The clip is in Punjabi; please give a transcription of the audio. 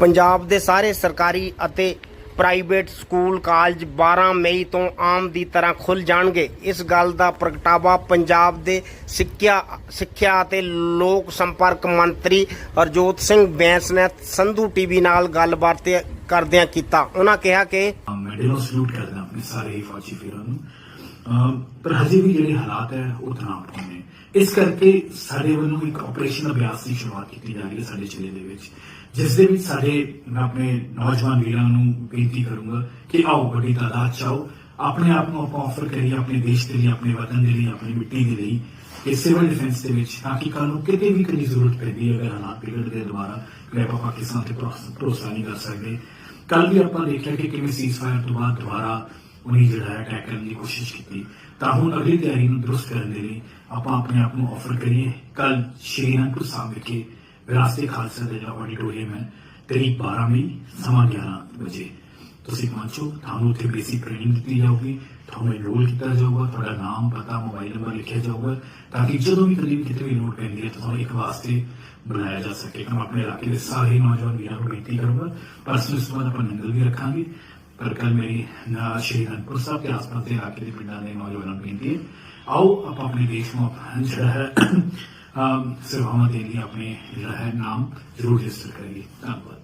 ਪੰਜਾਬ ਦੇ ਸਾਰੇ ਸਰਕਾਰੀ ਅਤੇ ਪ੍ਰਾਈਵੇਟ ਸਕੂਲ, ਕਾਲਜ 12 ਮਈ ਤੋਂ ਆਮ ਦੀ ਤਰ੍ਹਾਂ ਖੁੱਲ ਜਾਣਗੇ। ਇਸ ਗੱਲ ਦਾ ਪ੍ਰਗਟਾਵਾ ਪੰਜਾਬ ਦੇ ਸਿੱਖਿਆ ਸਿੱਖਿਆ ਅਤੇ ਲੋਕ ਸੰਪਰਕ ਮੰਤਰੀ ਹਰਜੋਤ ਸਿੰਘ ਬੈਂਸ ਨੇ ਸੰਧੂ ਟੀਵੀ ਨਾਲ ਗੱਲਬਾਤ ਕਰਦਿਆਂ ਕੀਤਾ। ਉਹਨਾਂ ਕਿਹਾ ਕਿ ਮੈਂ ਸਲੂਟ ਕਰਦਾ ਆਪਣੇ ਸਾਰੇ ਹੀ ਫੌਜੀ ਵੀਰਾਂ ਨੂੰ। ਪਰ ਹਜੇ ਵੀ ਜਿਹੜੇ ਹਾਲਾਤ ਹੈ, ਉਹ ਤਣਾਅਪੂਰਨ ਇਸ ਕਰਕੇ ਸਾਡੇ ਵੱਲੋਂ ਇੱਕ ਆਪਰੇਸ਼ਨ ਅਭਿਆਸ ਦੀ ਸ਼ੁਰੂਆਤ ਕੀਤੀ ਜਾ ਰਹੀ ਹੈ ਸਾਡੇ ਜ਼ਿਲ੍ਹੇ ਦੇ ਵਿੱਚ, ਜਿਸ ਦੇ ਵਿੱਚ ਸਾਡੇ ਮੈਂ ਆਪਣੇ ਨੌਜਵਾਨ ਵੀਰਾਂ ਨੂੰ ਬੇਨਤੀ ਕਰੂੰਗਾ ਕਿ ਆਓ ਵੱਡੀ ਤਾਦਾਦ ਚ ਆਓ, ਆਪਣੇ ਆਪ ਨੂੰ ਆਪਾਂ ਆਫਰ ਕਰੀਏ ਆਪਣੇ ਦੇਸ਼ ਦੇ ਲਈ, ਆਪਣੇ ਵਤਨ ਦੇ ਲਈ, ਆਪਣੀ ਮਿੱਟੀ ਦੇ ਲਈ ਕਿ ਸਿਵਲ ਡਿਫੈਂਸ ਦੇ ਵਿੱਚ, ਤਾਂ ਕਿ ਕੱਲ ਨੂੰ ਕਿਤੇ ਵੀ ਕਦੀ ਜ਼ਰੂਰਤ ਪੈਂਦੀ ਹੈ, ਅਗਰ ਹਾਲਾਤ ਵਿਗੜਦੇ ਦੁਬਾਰਾ ਫਿਰ ਆਪਾਂ ਪਾਕਿਸਤਾਨ ਤੇ ਭਰੋਸਾ ਭਰੋਸਾ ਨਹੀਂ ਕਰ ਸਕਦੇ। ਕੱਲ ਵੀ ਆਪਾਂ ਦੇਖਿਆ ਕਿ ਕਿਵੇਂ ਸੀਜ਼ਫਾਇਰ ਤੋਂ ਬਾਅਦ ਦੁਬਾਰਾ ਉਹਨੇ ਜਿਹੜਾ ਹੈ ਅਟੈਕ ਕਰਨ ਦੀ ਕੋਸ਼ਿਸ਼ ਕੀਤੀ। ਤਾਂ ਹੁਣ ਅਗਲੀ ਤਿਆਰੀ ਨੂੰ ਦਰੁਸਤ ਕਰਨ ਦੇ ਲਈ ਆਪਾਂ ਆਪਣੇ ਆਪ ਨੂੰ ਆਫਰ ਕਰੀਏ। ਕੱਲ ਸ਼੍ਰੀ ਅਨੰਦਪੁਰ ਸਾਹਿਬ ਵਿਖੇ ਵਿਰਾਸਤੇ ਖਾਲਸਾ ਦਾ ਜਿਹੜਾ ਆਡੀਟੋਰੀਅਮ ਹੈ ਤਰੀਕ 12 ਮਈ ਸਮਾਂ 11 ਵਜੇ। ਤੁਸੀਂ ਪਹੁੰਚੋ, ਤੁਹਾਨੂੰ ਉੱਥੇ ਬੇਸਿਕ ਟ੍ਰੇਨਿੰਗ ਦਿੱਤੀ ਜਾਊਗੀ। ਤੁਹਾਨੂੰ ਐਨਰੋਲ ਕੀਤਾ ਜਾਊਗਾ, ਤੁਹਾਡਾ ਨਾਮ, ਪਤਾ ਮੋਬਾਈਲ ਨੰਬਰ ਲਿਖਿਆ ਜਾਊਗਾ। ਤਾਂ ਕਿ ਜਦੋਂ ਵੀ ਕਰੀਬ ਕਿਤੇ ਵੀ ਲੋੜ ਪੈਂਦੀ ਹੈ, ਤੁਹਾਨੂੰ ਇੱਕ ਵਾਸਤੇ ਬਣਾਇਆ ਜਾ ਸਕੇ। ਮੈਂ ਆਪਣੇ ਇਲਾਕੇ ਦੇ ਸਾਰੇ ਨੌਜਵਾਨ ਵੀਰਾਂ ਨੂੰ ਬੇਨਤੀ ਕਰੂੰਗਾ। ਪਰਸਨਲ ਇਸ ਤੋਂ ਬਾਅਦ ਆਪਾਂ ਨੰਗਲ ਵੀ ਰੱਖਾਂਗੇ। ਪਰ ਕੱਲ ਮੇਰੀ ਨਾ ਸ਼੍ਰੀ ਅਨੰਦਪੁਰ ਸਾਹਿਬ ਦੇ ਆਸ-ਪਾਸ ਦੇ ਇਲਾਕੇ ਦੇ ਪਿੰਡਾਂ ਦੇ ਨੌਜਵਾਨਾਂ ਨੂੰ ਬੇਨਤੀ ਹੈ ਆਓ ਆਪਾਂ ਆਪਣੇ ਦੇਸ਼ ਨੂੰ ਆਪਣਾ ਜਿਹੜਾ ਹੈ ਅਮ, ਸੇਵਾਵਾਂ ਦੇਣ ਲਈ ਆਪਣੇ ਜਿਹੜਾ ਹੈ ਨਾਮ ਜ਼ਰੂਰ ਰਜਿਸਟਰ ਕਰੀਏ ਧੰਨਵਾਦ